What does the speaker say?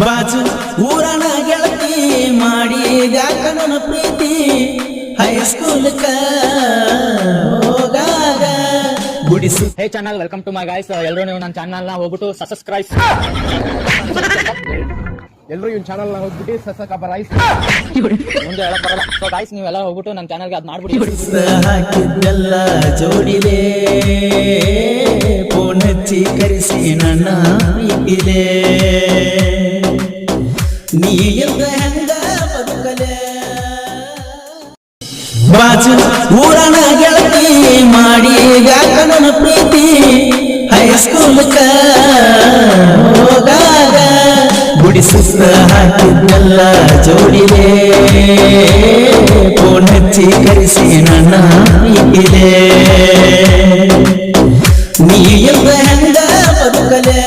ಬಾಜು ಊರಣ ಗೆಳತಿ ಮಾಡಿ ನನ್ನ ಪ್ರೀತಿ ಹೈಸ್ಕೂಲ್ಕ ಹೋಗಾಗ. ಗುಡಿಸು. Hey channel welcome to my guys ಎಲ್ಲರೂ ನೀವು ನನ್ನ ಚಾನಲ್ನ ಹೋಗ್ಬಿಟ್ಟು ಸಬ್ಸ್ಕ್ರೈಬ್ ಎಲ್ಲರೂ ಇವ್ನ ಚಾನಲ್ ಹೋಗ್ಬಿಟ್ಟು ಸಸಕ ರೈಸ್ ಮುಂದೆ ಹೇಳಕ್ ಬರಲ್ಲ. ಸೊ ಗಾಯ್ಸ್ ನೀವೆಲ್ಲ ಹೋಗ್ಬಿಟ್ಟು ನನ್ನ ಚಾನಲ್ಗೆ ಅದ್ ಮಾಡ್ಬಿಡಿ. ಜೋಡಿದೆ ಫೋನ್ ಹಚ್ಚಿ ಕರೆಸಿ ನನ್ನ ಪ್ರೀತಿದೆ ನೀ ಇಲ್ದ ಹೆಂಗ ಬದುಕಲೆ ಬಾಜು ಊರನ ಗೆಳತಿ ಮಾಡಿ ಗಾಕನ ಪ್ರೀತಿ ಹೈಸ್ಕೂಲ್ ಹೋಗಾಗ ಗುಡಿ ಸುತ್ತ ಹಾಕಿದ್ದೆಲ್ಲ ಜೋಡಿದೆ ಫೋನ್ ಹಚ್ಚಿ ಕರೆಸಿ ನನ್ನ ಇದೆ. ನೀ ಎಲ್ಲ ಹೆಂಗ ಬದುಕಲೆ?